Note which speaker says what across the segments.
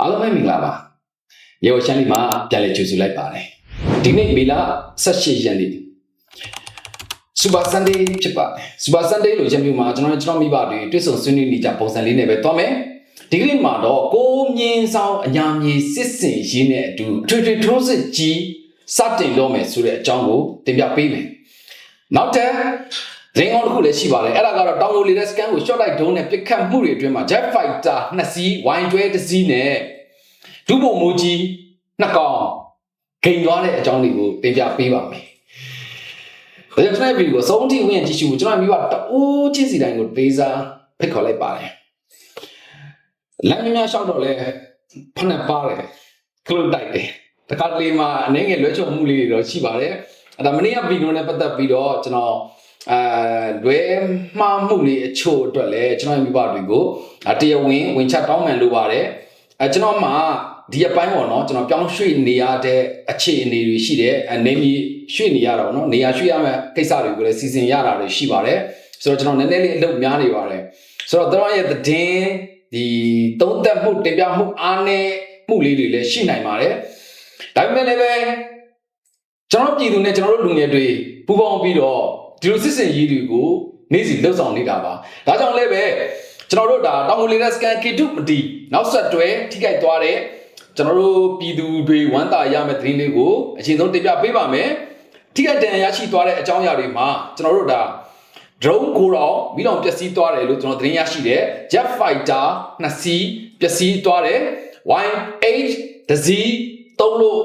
Speaker 1: အားလုံးပဲမင်္ဂလာပါရေဝရှမ်းလေးမှာပြန်လည်ကြိုဆိုလိုက်ပါတယ်ဒီနေ့မေလ18ရက်နေ့စူပါဆန်ဒေးဖြစ်ပါတယ်စူပါဆန်ဒေးလို့ချက်မျိုးမှာကျွန်တော်တို့ကျွန်တော်မိဘတွေတွေ့ဆုံဆွေးနွေးနေကြပုံစံလေးနဲ့ပဲသွားမယ်ဒီကနေ့မှာတော့ကိုမြင်းဆောင်အညာမြေစစ်စင်ရင်းနဲ့အတူထွေထွေထိုးစစ်ကြီးစတင်တော့မယ်ဆိုတဲ့အကြောင်းကိုတင်ပြပေးမယ်နောက်တစ် ဒင်းအောင်တစ်ခုလည်းရှိပါတယ်အဲ့ဒါကတော့တောင်ကိုလီလက်စကန်ကို short light drone နဲ့ပစ်ခတ်မှုတွေအတွင်းမှာ jet fighter နှစ်စီး wine တွဲတစ်စီးနဲ့ဒုဗိုလ်မှူးကြီးနှစ်ကောင်ဂိမ်သွားတဲ့အကြောင်းတွေကိုတင်ပြပေးပါမယ်။ဒါကြောင့်ကျွန်တော်ဗီဒီယိုကိုဆုံးထိဝင်ရကြည့်ရှုကျွန်တော်မိဘတူးချင်းစီတိုင်းကိုဒေးစားဖိတ်ခေါ်လိုက်ပါတယ်။လမ်းမြများလျှောက်တော့လဲဖနက်ပါတယ်ခလုတ်တိုက်တယ်။တခါတလေမှာအနေငယ်လွဲချော်မှုလေးတွေတော့ရှိပါတယ်။အဲ့ဒါမနေ့ကဗီဒီယိုနဲ့ပတ်သက်ပြီးတော့ကျွန်တော် အဲလွဲမှားမှုလေးအချို့အတွက်လည်းကျွန်တော်မိဘတွေကိုအတရားဝင်ဝင်ချက်တောင်းမှန်လိုပါတယ်အဲကျွန်တော်မှဒီအပိုင်းပေါ့နော်ကျွန်တော်ပြောင်းရွှေ့နေရတဲ့အခြေအနေတွေရှိတယ်အနေမီရွှေ့နေရတော့နော်နေရာရွှေ့ရမယ့်ကိစ္စတွေကိုလည်းစီစဉ်ရတာတွေရှိပါတယ်ဆိုတော့ကျွန်တော်နည်းနည်းလေးအလုပ်များနေပါတယ်ဆိုတော့တို့ရဲ့သတင်းဒီသုံးသက်မှုတင်ပြမှုအားနည်းမှုလေးတွေလည်းရှိနိုင်ပါတယ်ဒါပေမဲ့လည်းပဲကျွန်တော်ပြည်သူနဲ့ကျွန်တော်တို့လူငယ်တွေပူးပေါင်းပြီးတော့ ဒီလိုစစ်စင်ရေးတွေကိုနေ့စီလှုပ်ဆောင်နေတာပါဒါကြောင့်လည်းပဲကျွန်တော်တို့ဒါတောင်ကိုလီရက်စကန်ကေတုမတီနောက်ဆက်တွဲထိခိုက်သွားတဲ့ကျွန်တော်တို့ပြည်သူတွေဝမ်းသာရမယ့်သတင်းလေးကိုအချိန်ဆုံးတင်ပြပေးပါမယ်ထိခိုက်ဒဏ်ရာရရှိသွားတဲ့အကြောင်းအရာတွေမှာကျွန်တော်တို့ဒါ drone ကိုတော့မိလောင်ပျက်စီးသွားတယ်လို့ကျွန်တော်သတင်းရရှိတယ် jet fighter နှစ်စီးပျက်စီးသွားတယ် Y8 တစီးသုံးလို့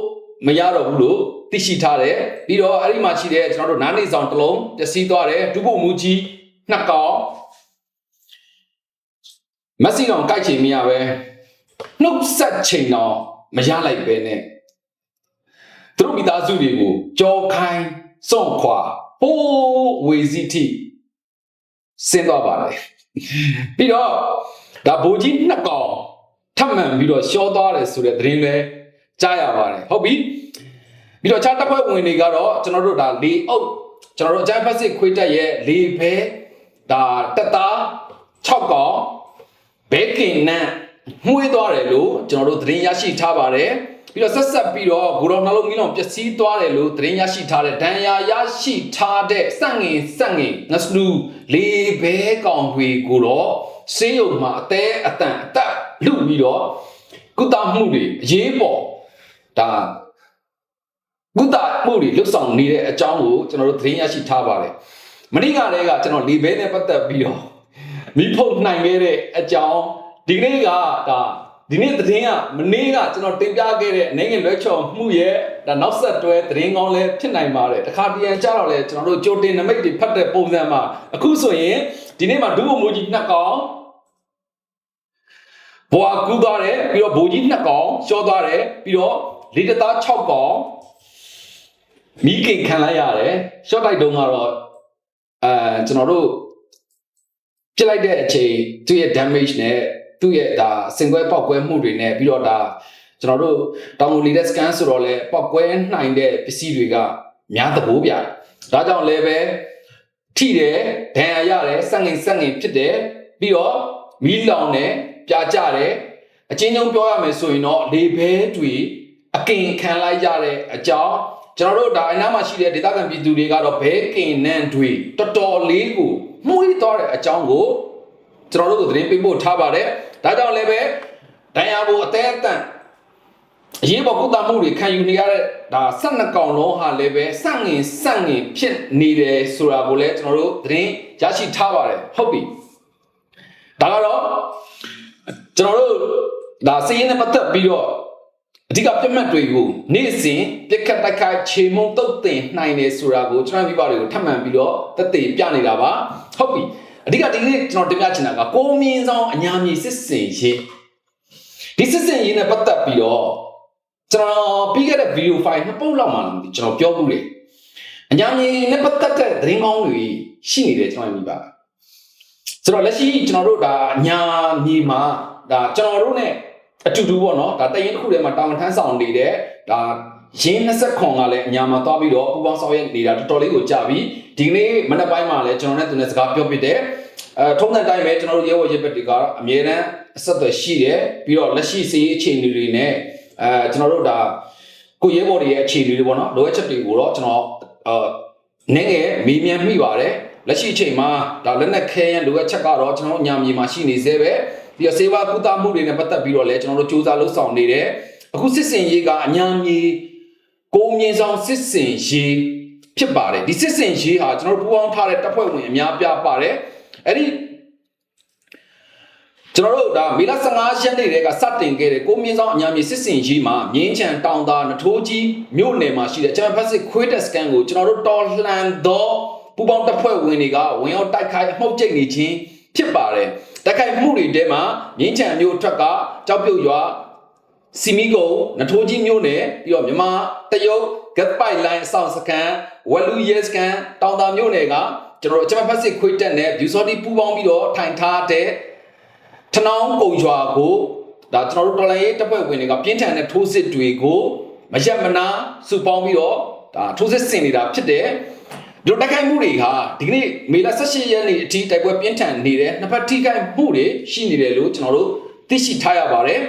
Speaker 1: မရတော့ဘူးလို့ သိရှိထားတယ်ပြီးတော့အဲ့ဒီမှာရှိတဲ့ကျွန်တော်တို့နားနေဆောင်တစ်လုံးပျက်စီးသွားတယ်ဒုဗိုလ်မှူးကြီးနှစ်ကောင်မက်ဆီတော်ကြိုက်ချင်မရပဲနှုတ်ဆက်ချိန်တော်မရလိုက်ပဲနဲ့သူတို့မိသားစုတွေကိုကြောခိုင်းစွန့်ခွာဟိုးဝေစီတိဆင်းသွားပါတယ်ပြီးတော့ဒါဘိုးကြီးနှစ်ကောင်ထပ်မံပြီးတော့ရှောသွားတယ်ဆိုတဲ့သတင်းလဲကြားရပါတယ်ဟုတ်ပြီ ပြီးတော့ခြားတပ်ဖွဲ့ဝင်တွေကတော့ကျွန်တော်တို့ဒါလေအုပ်ကျွန်တော်တို့အကြမ်းဖက်စစ်ခွေးတက်ရဲ့လေဘဲဒါတက်သား6ကောင်ဘဲကင်နန့်မှုေးသွားတယ်လို့ကျွန်တော်တို့သတင်းရရှိထားပါတယ်ပြီးတော့ဆက်ဆက်ပြီးတော့ဂူတော်နှလုံးမီးလောင်ပျက်စီးသွားတယ်လို့သတင်းရရှိထားတဲ့ဒဏ်ရာရရှိထားတဲ့စန့်ငင်စန့်ငင်ငစလူလေဘဲကောင်တွေကိုတော့စေးရုံမှာအသေးအတန်အသက်လူပြီးတော့ကုသမှုတွေအရေးပေါ်ဒါ ကုသမှုတွေလွတ်ဆောင်နေတဲ့အကြောင်းကိုကျွန်တော်တို့သတင်းရရှိထားပါတယ်မနေ့ကလည်းကကျွန်တော်လေဘဲနဲ့ပတ်သက်ပြီးတော့မိဖို့နိုင်ခဲ့တဲ့အကြောင်းဒီနေ့ကဒါဒီနေ့သတင်းကမနေ့ကကျွန်တော်တင်ပြခဲ့တဲ့အနေငယ်လွဲချော်မှုရဲ့ဒါနောက်ဆက်တွဲသတင်းကောင်းလည်းဖြစ်နိုင်ပါတယ်တခါတရံကြတော့လေကျွန်တော်တို့ကြိုတင်နမိတ်တွေဖတ်တဲ့ပုံစံမှာအခုဆိုရင်ဒီနေ့မှာဒုဗိုလ်မှူးကြီးနှစ်ကောင်ဘွာကူးသွားတယ်ပြီးတော့ဗိုလ်ကြီးနှစ်ကောင်ရှော့သွားတယ်ပြီးတော့လေတသား6ကောင် မိခင်ခံလိုက်ရတယ်ရှော့တိုက်တုံးကတော့အဲကျွန်တော်တို့ပြစ်လိုက်တဲ့အချိန်သူ့ရဲ့ damage နဲ့သူ့ရဲ့ဒါစင်ကွဲပေါက်ကွဲမှုတွေနဲ့ပြီးတော့ဒါကျွန်တော်တို့တောင်ကိုလီတဲ့ scan ဆိုတော့လေပေါက်ကွဲနိုင်တဲ့ပစ္စည်းတွေကများသဘောပြတယ်ဒါကြောင့်လည်းပဲထိတယ်ဒဏ်ရာရတယ်စက်ငင်စက်ငင်ဖြစ်တယ်ပြီးတော့မီးလောင်တယ်ပြာကျတယ်အချင်းချင်းပြောရမယ်ဆိုရင်တော့လေဘဲတွေအကင်ခံလိုက်ရတဲ့အကြောင်း ကျွန်တော်တို့ဒါအနားမှာရှိတဲ့ဒေသခံပြည်သူတွေကတော့ဘဲကင်နန်းတွေတော်တော်လေးကိုမှုေးသွားတဲ့အကြောင်းကိုကျွန်တော်တို့ကသတင်းပေးပို့ထားပါတယ်ဒါကြောင့်လည်းပဲဒဏ်ရာကိုအသေးအတန့်အရေးပေါ်ကုသမှုတွေခံယူနေရတဲ့ဒါ12ကောင်လုံးဟာလည်းပဲစန့်ငင်စန့်ငင်ဖြစ်နေတယ်ဆိုတာကိုလည်းကျွန်တော်တို့သတင်းရရှိထားပါတယ်ဟုတ်ပြီဒါကတော့ကျွန်တော်တို့ဒါစည်ရင်းနဲ့ပတ်သက်ပြီးတော့ အဓိကပြတ်မှတ်တွေကိုနေ့စဉ်ပြက်ခတ်တိုက်ခိုက်ခြေမုံတုတ်တင်နိုင်တယ်ဆိုတာကိုကျွန်တော်မိဘတွေကိုထပ်မံပြီးတော့သက်သေပြနေတာပါဟုတ်ပြီအဓိကဒီနေ့ကျွန်တော်တင်ပြချင်တာကကိုမြင့်ဆောင်အညာမြေစစ်စင်ရေးဒီစစ်စင်ရေးနဲ့ပတ်သက်ပြီးတော့ကျွန်တော်ပြီးခဲ့တဲ့ဗီဒီယိုဖိုင်နှစ်ပုတ်လောက်မှလာကျွန်တော်ပြောမှုတယ်အညာမြေနဲ့ပတ်သက်တဲ့သတင်းကောင်းတွေရှိနေတယ်ကျွန်တော်မိဘဆိုတော့လက်ရှိကျွန်တော်တို့ဒါအညာမြေမှာဒါကျွန်တော်တို့ ਨੇ အတူတူပေါ့နော်ဒါတရင်တစ်ခုထဲမှာတာဝန်ထမ်းဆောင်နေတဲ့ဒါရင်း20ခွန်ကလည်းအညာမှာသွားပြီးတော့ပူပေါင်းဆောင်ရွက်နေတာတော်တော်လေးကိုကြာပြီဒီနေ့မနက်ပိုင်းမှာလည်းကျွန်တော်နဲ့သူနဲ့စကားပြောပြတယ်အဲထုံးတဲ့တိုင်းပဲကျွန်တော်တို့ရဲဝရဲဘက်တွေကအမြဲတမ်းအဆက်အသွယ်ရှိတယ်ပြီးတော့လက်ရှိစီးရေးအခြေအနေတွေနဲ့အဲကျွန်တော်တို့ဒါကိုရဲဘော်တွေရဲ့အခြေအနေတွေပေါ့နော်လိုအပ်ချက်တွေကိုတော့ကျွန်တော်အာနည်းငယ်မေးမြန်းမိပါတယ်လက်ရှိအချိန်မှာဒါလက်နက်ခဲရန်လိုအပ်ချက်ကတော့ကျွန်တော်တို့ညာမြေမှာရှိနေသေးပဲ ပြီးတော့စေဝါကုသမှုတွေနဲ့ပတ်သက်ပြီးတော့လည်းကျွန်တော်တို့စူးစမ်းလှုပ်ဆောင်နေတယ်အခုစစ်စင်ရေးကအညာမြေကိုမြင့်ဆောင်စစ်စင်ရေးဖြစ်ပါတယ်ဒီစစ်စင်ရေးဟာကျွန်တော်တို့ပူးပေါင်းထားတဲ့တပ်ဖွဲ့ဝင်အများပြားပါတယ်အဲ့ဒီကျွန်တော်တို့ဒါမေလ15ရက်နေ့တည်းကစတင်ခဲ့တဲ့ကိုမြင့်ဆောင်အညာမြေစစ်စင်ရေးမှာမြင်းချံတောင်သာနထိုးကြီးမြို့နယ်မှာရှိတဲ့ကျွန်တော်ဖက်စစ်ခွေးတက်စကန်ကိုကျွန်တော်တို့တော်လှန်သောပူပေါင်းတပ်ဖွဲ့ဝင်တွေကဝင်ရောက်တိုက်ခိုက်အမှုတ်ကျိတ်နေခြင်းဖြစ်ပါတယ် တိုက်ခိုက်မှုတွေတဲမှာမြင်းချံမြို့ထွက်ကကြောက်ပြုတ်ရွာစီမီကိုနထိုးကြီးမြို့နယ်ပြီးတော့မြန်မာတရုတ်ဂတ်ပိုက်လိုင်းအဆောင်စကန်ဝလူရဲစကန်တောင်သာမြို့နယ်ကကျွန်တော်တို့ကျွန်တော်ဖက်စစ်ခွေးတက်နဲ့ဗျူစော်တီပူပေါင်းပြီးတော့ထိုင်ထားတဲ့ထနောင်းကုံရွာကိုဒါကျွန်တော်တို့တော်လိုင်းရေးတပ်ဖွဲ့ဝင်တွေကပြင်းထန်တဲ့ထိုးစစ်တွေကိုမရက်မနာစုပေါင်းပြီးတော့ဒါထိုးစစ်ဆင်နေတာဖြစ်တယ် ဒီလိုတိုက်ခိုက်မှုတွေဟာဒီကနေ့မေလ18ရက်နေ့အထိတိုက်ပွဲပြင်းထန်နေတယ်နှစ်ဖက်ထိခိုက်မှုတွေရှိနေတယ်လို့ကျွန်တော်တို့သိရှိထားရပါတယ်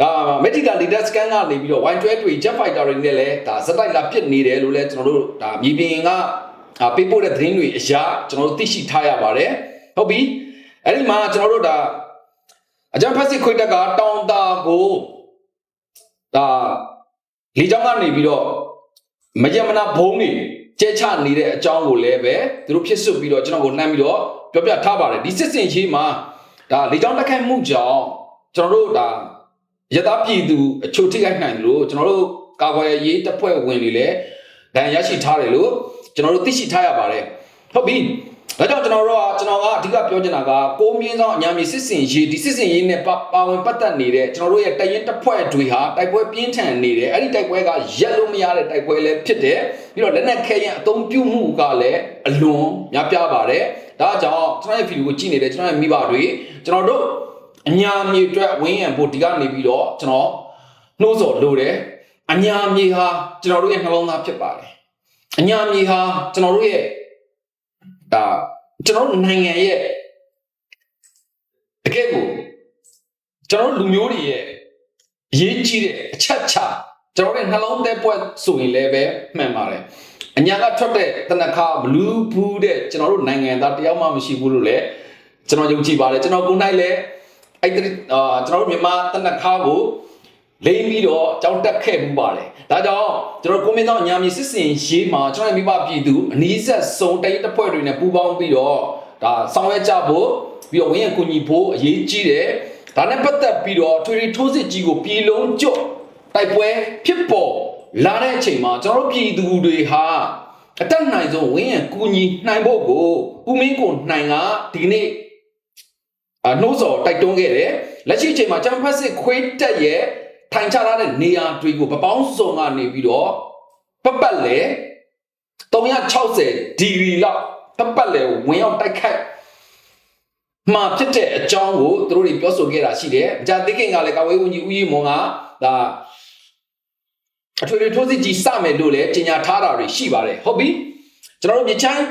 Speaker 1: ဒါ medical leader scan ကနေပြီးတော့ Y12 တွေ jet fighter တွေနဲ့လည်းဒါစက်တိုက်လာပစ်နေတယ်လို့လည်းကျွန်တော်တို့ဒါမြေပြင်ကအာပေးပို့တဲ့သတင်းတွေအရာကျွန်တော်တို့သိရှိထားရပါတယ်ဟုတ်ပြီအဲ့ဒီမှာကျွန်တော်တို့ဒါအကြံဖက်စစ်ခွေတက်ကတောင်တာကိုဒါလေကြောင်းကနေပြီးတော့မရမနာဘုံတွေ ကျဲချနေတဲ့အကြောင်းကိုလည်းပဲသူတို့ဖြစ်စွပြီးတော့ကျွန်တော်ကိုနှမ်းပြီးတော့ပြောပြထားပါတယ်ဒီစစ်စင်ရေးမှာဒါလေကြောင်းတက်ခိုက်မှုကြောင့်ကျွန်တော်တို့ဒါရသားပြည်သူအချို့ထိခိုက်နိုင်တယ်လို့ကျွန်တော်တို့ကာကွယ်ရေးတပ်ဖွဲ့ဝင်တွေလည်းဒဏ်ရရှိထားတယ်လို့ကျွန်တော်တို့သိရှိထားရပါတယ်ဟုတ်ပြီ ဒါကြောင့်ကျွန်တော်တို့ကကျွန်တော်ကအဓိကပြောချင်တာကကိုမြင့်ဆောင်အညာမြေစစ်စင်ရေးဒီစစ်စင်ရေးနဲ့ပါဝင်ပတ်သက်နေတဲ့ကျွန်တော်တို့ရဲ့တရင်တပ်ဖွဲ့တွေဟာတိုက်ပွဲပြင်းထန်နေတယ်အဲ့ဒီတိုက်ပွဲကရက်လို့မရတဲ့တိုက်ပွဲလည်းဖြစ်တယ်ပြီးတော့လက်နက်ခဲရင်အသုံးပြုမှုကလည်းအလွန်များပြားပါတယ်ဒါကြောင့်ကျွန်တော်ရဲ့ဗီဒီယိုကိုကြည့်နေတဲ့ကျွန်တော်ရဲ့မိဘတွေကျွန်တော်တို့အညာမြေအတွက်ဝင်းရံဖို့ဒီကနေပြီးတော့ကျွန်တော်နှိုးဆော်လိုတယ်အညာမြေဟာကျွန်တော်တို့ရဲ့နှလုံးသားဖြစ်ပါတယ်အညာမြေဟာကျွန်တော်တို့ရဲ့ ဒါကျွန်တော်တို့နိုင်ငံရဲ့တကယ်ကိုကျွန်တော်တို့လူမျိုးတွေရဲ့အရေးကြီးတဲ့အချက်ချကျွန်တော်တို့ရဲ့နှလုံးသားပွဲဆိုရင်လည်းပဲမှန်ပါတယ်အညာကထွက်တဲ့တနခါဘလူးဘူးတဲ့ကျွန်တော်တို့နိုင်ငံသားတယောက်မှမရှိဘူးလို့လည်းကျွန်တော်ယုံကြည်ပါတယ်ကျွန်တော်ကိုယ်၌လည်းအဲ့ဒီအာကျွန်တော်တို့မြန်မာတနခါကို လိမ့်ပြီးတော့ကြောင်းတက်ခဲ့မှုပါတယ်ဒါကြောင့်ကျွန်တော်ကိုမင်းသောညာမီစစ်စင်ရေးမှာကျွန်တော်မိဘပြည်သူအနည်းဆက်ဆုံးတရင်တစ်ဖွဲ့တွေနဲ့ပူးပေါင်းပြီးတော့ဒါဆောင်ရွက်ကြဖို့ပြီးတော့ဝင်းရကူညီဖို့အရေးကြီးတယ်ဒါနဲ့ပတ်သက်ပြီးတော့ထွေထွေထိုးစစ်ကြီးကိုပြည်လုံးကျွတ်တိုက်ပွဲဖြစ်ပေါ်လာတဲ့အချိန်မှာကျွန်တော်တို့ပြည်သူတွေဟာအတက်နိုင်ဆုံးဝင်းရကူညီနိုင်ဖို့ကိုဦးမင်းကိုနိုင်ကဒီနေ့အနှိုးစော်တိုက်တွန်းခဲ့တယ်လက်ရှိအချိန်မှာချမ်ဖတ်စစ်ခွေးတက်ရဲ့ ထိုင်ချထားတဲ့နေရာတွေကိုပပောင်းစုံကနေပြီးတော့ပတ်ပတ်လေ360ဒီဂရီလောက်ပတ်ပတ်လေဝင်ရောက်တိုက်ခိုက်မှဖြစ်တဲ့အကြောင်းကိုသူတို့တွေပြောဆိုခဲ့တာရှိတယ်။ကြာသိခင်ကလည်းကာဝေးဝန်ကြီးဦးကြီးမွန်ကဒါအထွေထွေထိုးစစ်ကြီးစမယ်လို့လည်းကြေညာထားတာတွေရှိပါတယ်။ဟုတ်ပြီ။ကျွန်တော်တို့မြချိုင်း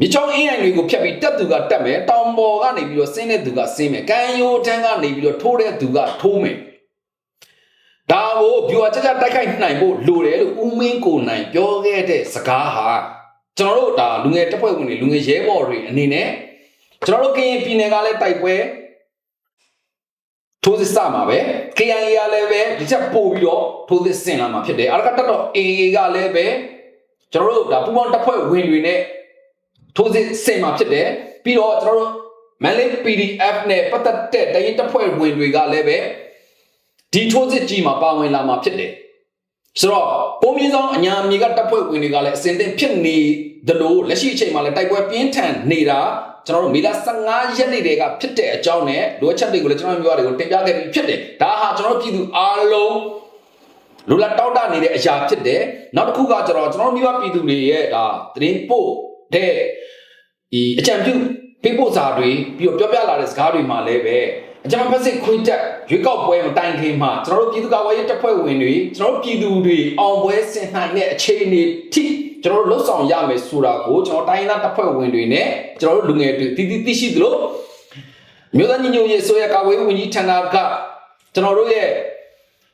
Speaker 1: မြချောင်းအင်းအိုင်တွေကိုဖြတ်ပြီးတက်သူကတက်မယ်တောင်ပေါ်ကနေပြီးတော့ဆင်းတဲ့သူကဆင်းမယ်ကံရိုးတန်းကနေပြီးတော့ထိုးတဲ့သူကထိုးမယ် ဒါကိုဗျူဟာချက်ချက်တိုက်ခိုက်နိုင်ဖို့လိုတယ်လို့ဦးမင်းကိုနိုင်ပြောခဲ့တဲ့စကားဟာကျွန်တော်တို့ဒါလူငယ်တပ်ဖွဲ့ဝင်တွေလူငယ်ရဲဘော်တွေအနေနဲ့ကျွန်တော်တို့ကရင်ပြည်နယ်ကလည်းတိုက်ပွဲထိုးစစ်စမှာပဲ KIA ကလည်းပဲဒီချက်ပို့ပြီးတော့ထိုးစစ်ဆင်လာမှာဖြစ်တယ်အရကတက်တော့ AA ကလည်းပဲကျွန်တော်တို့ဒါပူပေါင်းတပ်ဖွဲ့ဝင်တွေနဲ့ထိုးစစ်ဆင်မှာဖြစ်တယ်ပြီးတော့ကျွန်တော်တို့မန်လေး PDF နဲ့ပတ်သက်တဲ့တရင်တပ်ဖွဲ့ဝင်တွေကလည်းပဲ ဒီထိုးစစ်ကြီးမှာပါဝင်လာမှာဖြစ်တယ်ဆိုတော့ပုံမြင့်ဆောင်အညာအမြေကတပ်ဖွဲ့ဝင်တွေကလည်းအစင်သင့်ဖြစ်နေတယ်လို့လက်ရှိအချိန်မှာလည်းတိုက်ပွဲပြင်းထန်နေတာကျွန်တော်တို့မေလ15ရက်နေ့တည်းကဖြစ်တဲ့အကြောင်းနဲ့လိုအပ်ချက်တွေကိုလည်းကျွန်တော်မျိုးတွေကိုတင်ပြခဲ့ပြီးဖြစ်တယ်ဒါဟာကျွန်တော်တို့ပြည်သူအားလုံးလူလာတောက်တနေတဲ့အရာဖြစ်တယ်နောက်တစ်ခုကကျွန်တော်ကျွန်တော်မျိုးပြည်သူတွေရဲ့ဒါသတင်းပို့တဲ့ဒီအကြံပြုပေးပို့စာတွေပြီးတော့ပြောပြလာတဲ့စကားတွေမှာလည်းပဲ အကြမ်းဖက်စစ်ခွင့်တက်ရွေးကောက်ပွဲမတိုင်ခင်မှာကျွန်တော်တို့ပြည်သူ့ကာကွယ်ရေးတပ်ဖွဲ့ဝင်တွေကျွန်တော်တို့ပြည်သူတွေအောင်ပွဲဆင်နိုင်တဲ့အခြေအနေထိကျွန်တော်တို့လှုပ်ဆောင်ရမယ်ဆိုတာကိုကျွန်တော်တိုင်းသားတပ်ဖွဲ့ဝင်တွေနဲ့ကျွန်တော်တို့လူငယ်တွေတည်တည်သိရှိသလိုမြို့သားညီညွတ်ရေးဆိုရကာဝေးဝန်ကြီးဌာနကကျွန်တော်တို့ရဲ့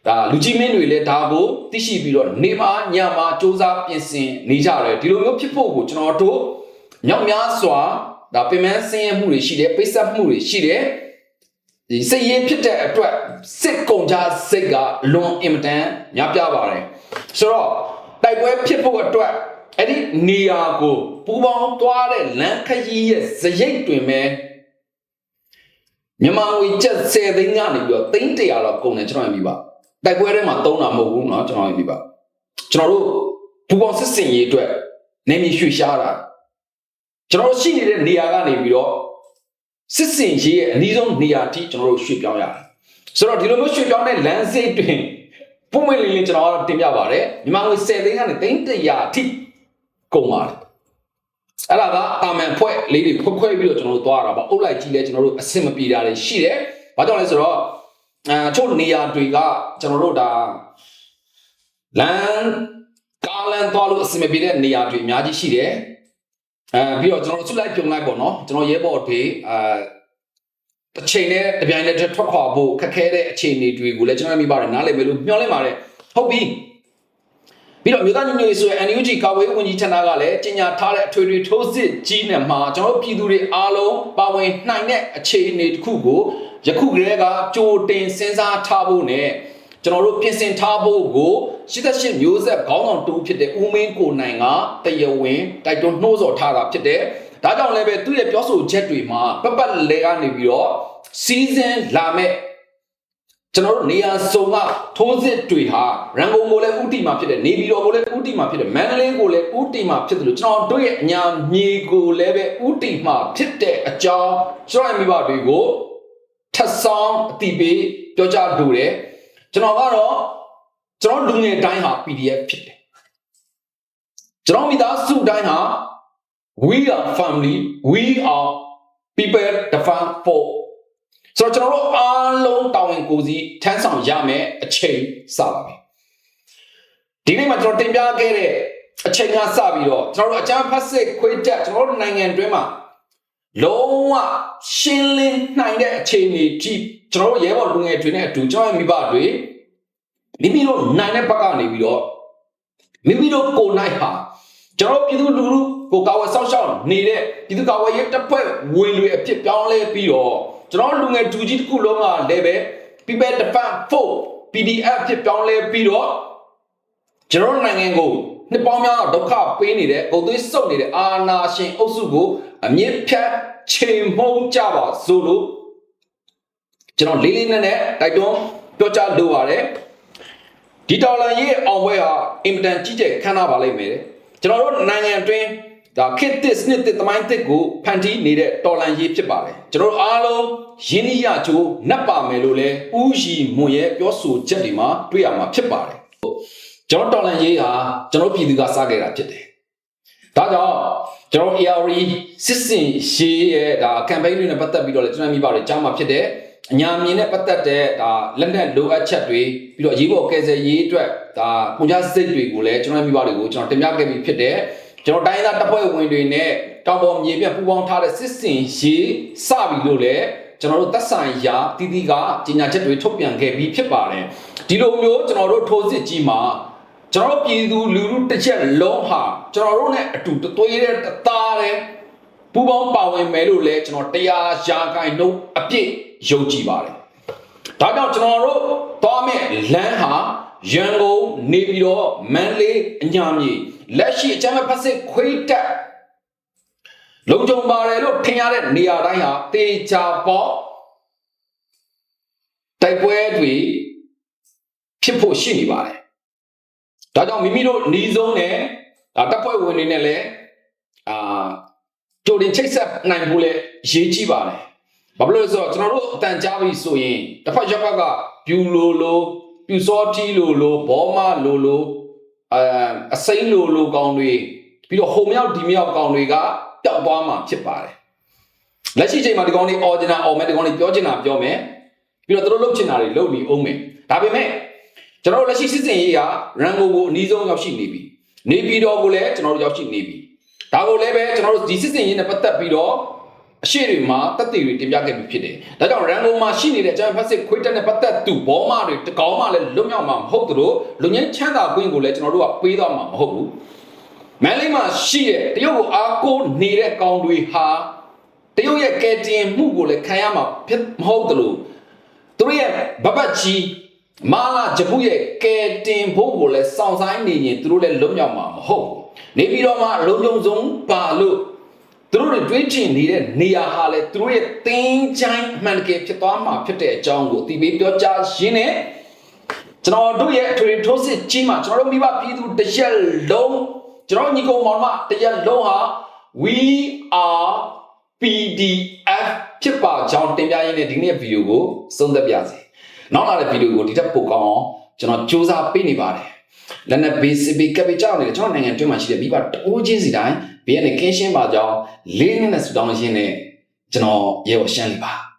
Speaker 1: ဒါလူကြီးမင်းတွေလည်းဒါကိုသိရှိပြီးတော့နေမှာညမှာစ조사ပြင်ဆင်နေကြတယ်ဒီလိုမျိုးဖြစ်ဖို့ကိုကျွန်တော်တို့မြောက်များစွာဒါပင်မဆင်းရဲမှုတွေရှိတယ်ပိတ်ဆက်မှုတွေရှိတယ် ဒီစိတ်ရင်းဖြစ်တဲ့အတွက်စစ်ကုန်ကြစိတ်ကလွန်အင်မတန်များပြားပါတယ်ဆိုတော့တိုက်ပွဲဖြစ်ဖို့အတွက်အဲ့ဒီနေရာကိုပူပေါင်းသွားတဲ့လမ်းခရီးရဲ့ဇရိတ်တွင်ပဲမြန်မာငွေကျပ်10သိန်းကနေပြီးတော့သိန်း100လောက်ကုန်တယ်ကျွန်တော်မြင်ပါတိုက်ပွဲထဲမှာသုံးတာမဟုတ်ဘူးเนาะကျွန်တော်မြင်ပါကျွန်တော်တို့ပူပေါင်းစစ်စင်ရေးအတွက်နေမြေရွှေ့ရှားတာကျွန်တော်တို့ရှိနေတဲ့နေရာကနေပြီးတော့ စစ်စင်ရေးရဲ့အနည်းဆုံးနေရာအထိကျွန်တော်တို့ရွှေ့ပြောင်းရတယ်ဆိုတော့ဒီလိုမျိုးရွှေ့ပြောင်းတဲ့လမ်းစိတ်တွင်ပုံမှန်လေးလေးကျွန်တော်ကတော့တင်ပြပါတယ်မြန်မာငွေ10သိန်းကနေသိန်း100အထိကုန်ပါတယ်အဲ့ဒါကတာမန်ဖွဲ့လေးတွေခွဲခွဲပြီးတော့ကျွန်တော်တို့သွားတာပါအုပ်လိုက်ကြီးလဲကျွန်တော်တို့အဆင်မပြေတာတွေရှိတယ်။ဘာကြောင့်လဲဆိုတော့အဲချို့နေရာတွေကကျွန်တော်တို့ဒါလမ်းကားလမ်းသွားလို့အဆင်မပြေတဲ့နေရာတွေအများကြီးရှိတယ်။ အဲပြီးတော့ကျွန်တော်တို့ဆုလိုက်ပြုံလိုက်ပေါ့နော်ကျွန်တော်ရဲဘော်တွေအဲတစ်ချိန်နဲ့တပြိုင်တည်းထွက်ခွာဖို့ခက်ခဲတဲ့အခြေအနေတွေကိုလည်းကျွန်တော်မိပါတယ်နားလည်မယ်လို့မျှော်လင့်ပါတယ်ဟုတ်ပြီပြီးတော့မြို့သားညီညွတ်ရေးဆိုရဲ့ NUG ကာဝေးဝန်ကြီးဌာနကလည်းကြီးညာထားတဲ့အထွေထွေထိုးစစ်ကြီးနဲ့မှာကျွန်တော်တို့ပြည်သူတွေအားလုံးပါဝင်နိုင်တဲ့အခြေအနေတစ်ခုကိုယခုကတည်းကကြိုတင်စဉ်းစားထားဖို့နဲ့ ကျွန်တော်တို့ပြင်ဆင်ထားဖို့ကို88မျိုးဆက်ခေါင်းဆောင်တူဖြစ်တဲ့ဦးမင်းကိုနိုင်ကတရားဝင်တိုက်တွန်းနှိုးဆော်ထားတာဖြစ်တယ်။ဒါကြောင့်လည်းပဲသူ့ရဲ့ပြောဆိုချက်တွေမှာပတ်ပတ်လဲကနေပြီးတော့စီဇန်လာမဲ့ကျွန်တော်တို့နေရာစုံကထိုးစစ်တွေဟာရန်ကုန်ကိုလည်းဥတီမှာဖြစ်တယ်နေပြည်တော်ကိုလည်းဥတီမှာဖြစ်တယ်မန္တလေးကိုလည်းဥတီမှာဖြစ်တယ်လို့ကျွန်တော်တို့ရဲ့အညာမြေကိုလည်းပဲဥတီမှာဖြစ်တဲ့အကြောင်းကျွန်တော်ရဲ့မိဘတွေကိုထပ်ဆောင်အတိပေးပြောကြားလိုတယ် ကျွန်တော်ကတော့ကျွန်တော်လူငယ်တိုင်းဟာ PDF ဖြစ်တယ်ကျွန်တော်မိသားစုတိုင်းဟာ we are family we are people the fun for ဆိုတော့ကျွန်တော်တို့အားလုံးတာဝန်ကိုယ်စီထမ်းဆောင်ရမယ်အချိန်စပါပြီဒီနေ့မှာကျွန်တော်တင်ပြခဲ့တဲ့အချိန်ကစပြီးတော့ကျွန်တော်တို့အကြမ်းဖက်စစ်ခွေးတက်ကျွန်တော်တို့နိုင်ငံတွင်းမှာလုံးဝရှင်းလင်းနိုင်တဲ့အခြေအနေကြီး ကျွန်တော်တို့ရဲဘော်လူငယ်တွေနဲ့အတူကျွန်တော်ရဲ့မိဘတွေမိမိတို့နိုင်တဲ့ဘက်ကနေပြီးတော့မိမိတို့ကိုယ်နိုင်ဟာကျွန်တော်ပြည်သူလူထုကိုကာဝယ်ဆောက်ရှောက်နေတဲ့ပြည်သူကာဝယ်ရေးတပ်ဖွဲ့ဝင်တွေအဖြစ်ပြောင်းလဲပြီးတော့ကျွန်တော်လူငယ်ဒူကြီးတစ်ခုလုံးကလည်းပဲ People Defense Force PDF ဖြစ်ပြောင်းလဲပြီးတော့ကျွန်တော်နိုင်ငံကိုနှစ်ပေါင်းများဒုက္ခပေးနေတဲ့ကိုသွေးစုပ်နေတဲ့အာနာရှင်အုပ်စုကိုအမြင့်ဖြတ်ချိန်မှုန်းကြပါစို့လို့ ကျွန်တော်လေးလေးနက်နက်တိုက်တွန်းပြောကြားလိုပါတယ်ဒီတော်လန်ရေးအောင်ပွဲဟာအင်မတန်ကြီးကျယ်ခမ်းနားပါလိမ့်မယ်ကျွန်တော်တို့နိုင်ငံအတွင်းဒါခစ်တစ်စနစ်တစ်သမိုင်းတစ်ကိုဖန်တီးနေတဲ့တော်လန်ရေးဖြစ်ပါတယ်ကျွန်တော်အားလုံးရင်းနှီးရချိုးနှက်ပါမယ်လို့လဲဥရှိမွန်ရဲ့ပြောဆိုချက်တွေမှာတွေ့ရမှာဖြစ်ပါတယ်ကျွန်တော်တော်လန်ရေးဟာကျွန်တော်ပြည်သူကစခဲ့တာဖြစ်တယ်ဒါကြောင့်ကျွန်တော် ARE စစ်စင်ရှေးရဲ့ဒါ campaign တွေနဲ့ပတ်သက်ပြီးတော့လည်းကျွန်တော်မိပါတယ်ကြားမှာဖြစ်တယ် အညာမြင်နဲ့ပတ်သက်တဲ့ဒါလက်နက်လိုအပ်ချက်တွေပြီးတော့ရေးပေါ်ကယ်ဆယ်ရေးအတွက်ဒါပုံချစိတ်တွေကိုလည်းကျွန်တော်မိဘတွေကိုကျွန်တော်တင်ပြခဲ့ပြီးဖြစ်တယ်ကျွန်တော်တိုင်းသားတပ်ဖွဲ့ဝင်တွေနဲ့တောင်ပေါ်မြေပြန့်ပူးပေါင်းထားတဲ့စစ်စင်ရေးစပြီလို့လည်းကျွန်တော်တို့သက်ဆိုင်ရာတီးတီးကကြီးညာချက်တွေထုတ်ပြန်ခဲ့ပြီးဖြစ်ပါတယ်ဒီလိုမျိုးကျွန်တော်တို့ထိုးစစ်ကြီးမှာကျွန်တော်ပြည်သူလူထုတစ်ချက်လုံးဟာကျွန်တော်တို့နဲ့အတူသွေးတဲ့တသားတဲ့ ပူပေါင်းပါဝင်မယ်လို့လည်းကျွန်တော်တရားရာခိုင်နှုန်းအပြည့်ယုံကြည်ပါတယ်ဒါကြောင့်ကျွန်တော်တို့သွားမဲ့လမ်းဟာရန်ကုန်နေပြီးတော့မန္တလေးအညာမြေလက်ရှိအချမ်းဖက်စစ်ခွေးတက်လုံခြုံပါတယ်လို့ထင်ရတဲ့နေရာတိုင်းဟာတေချာပေါ့တိုက်ပွဲတွေဖြစ်ဖို့ရှိနေပါတယ်။ဒါကြောင့်မိမိတို့หนีဆုံးနဲ့ဒါတပ်ဖွဲ့ဝင်တွေနဲ့လည်းအာ ကြိုတင်ချိတ်ဆက်နိုင်ဖို့လည်းအရေးကြီးပါတယ်။ဘာဖြစ်လို့လဲဆိုတော့ကျွန်တော်တို့အတန်ကြားပြီဆိုရင်တစ်ဖက်ရပ်ဘက်ကပြူလိုလိုပြူစောတီလိုလိုဘောမလိုလိုအအစိမ့်လိုလိုကောင်တွေပြီးတော့ဟိုမြောက်ဒီမြောက်ကောင်တွေကပျောက်သွားမှာဖြစ်ပါတယ်။လက်ရှိချိန်မှာဒီကောင်တွေ original အောင်မယ်ဒီကောင်တွေပြောချင်တာပြောမယ်ပြီးတော့သူတို့လုပ်ချင်တာတွေလုပ်နေအောင်မယ်။ဒါပေမဲ့ကျွန်တော်တို့လက်ရှိစစ်စင်ရေးကရန်ကုန်ကိုအနည်းဆုံးရောက်ရှိနေပြီနေပြည်တော်ကိုလည်းကျွန်တော်တို့ရောက်ရှိနေပြီ ဒါကိုလည်းပဲကျွန်တော်တို့ဒီစစ်စင်ရေးနဲ့ပတ်သက်ပြီးတော့အရှိတွေမှာတက်တည်တွေတင်ပြခဲ့ပြီးဖြစ်တယ်ဒါကြောင့်ရန်ကုန်မှာရှိနေတဲ့ဂျမ်ဖက်စစ်ခွေးတက်နဲ့ပတ်သက်သူဘောမတွေတကောင်မှလည်းလွတ်မြောက်မှာမဟုတ်သလိုလူငင်းချမ်းသာခွင့်ကိုလည်းကျွန်တော်တို့ကပေးတော့မှာမဟုတ်ဘူးမန်လေးမှာရှိတဲ့တရုတ်ကိုအားကိုးနေတဲ့ကောင်တွေဟာတရုတ်ရဲ့ကဲတင်မှုကိုလည်းခံရမှာဖြစ်မဟုတ်သလိုသူတို့ရဲ့ဘဘတ်ကြီးမာလာဂျပူရဲ့ကဲတင်ဖို့ကိုလည်းစောင့်ဆိုင်နေရင်သူတို့လည်းလွတ်မြောက်မှာမဟုတ်ဘူး နေပြီးတော့မှလုံလုံဆုံးပါလို့သူတို့တွေတွေးကျင်နေတဲ့နေရာဟာလည်းသူတို့ရဲ့တင်းချိုင်းအမှန်တကယ်ဖြစ်သွားမှာဖြစ်တဲ့အကြောင်းကိုအတိပေးပြောကြားရင်းနဲ့ကျွန်တော်တို့ရဲ့အထွေထိုးစစ်ကြီးမှာကျွန်တော်တို့မိဘပြည်သူတစ်ရက်လုံးကျွန်တော်ညီကောင်မောင်မတစ်ရက်လုံးဟာ we are PDF ဖြစ်ပါကြောင်းတင်ပြရင်းနဲ့ဒီနေ့ဗီဒီယိုကိုဆုံးသက်ပြစေ။နောက်လာတဲ့ဗီဒီယိုကိုဒီထက်ပိုကောင်းအောင်ကျွန်တော်စူးစမ်းပေးနေပါတယ်။ လက်နက် BCB ကပ်ပြီးကြောက်နေတယ်ကျွန်တော်နိုင်ငံတွင်းမှာရှိတဲ့မိဘတိုးချင်းစီတိုင်းဘေးကနေကင်းရှင်းပါကြောင်းလေးနည်းနဲ့ဆူတောင်းရင်းနဲ့ကျွန်တော်ရေကိုရှင်းလိပါ။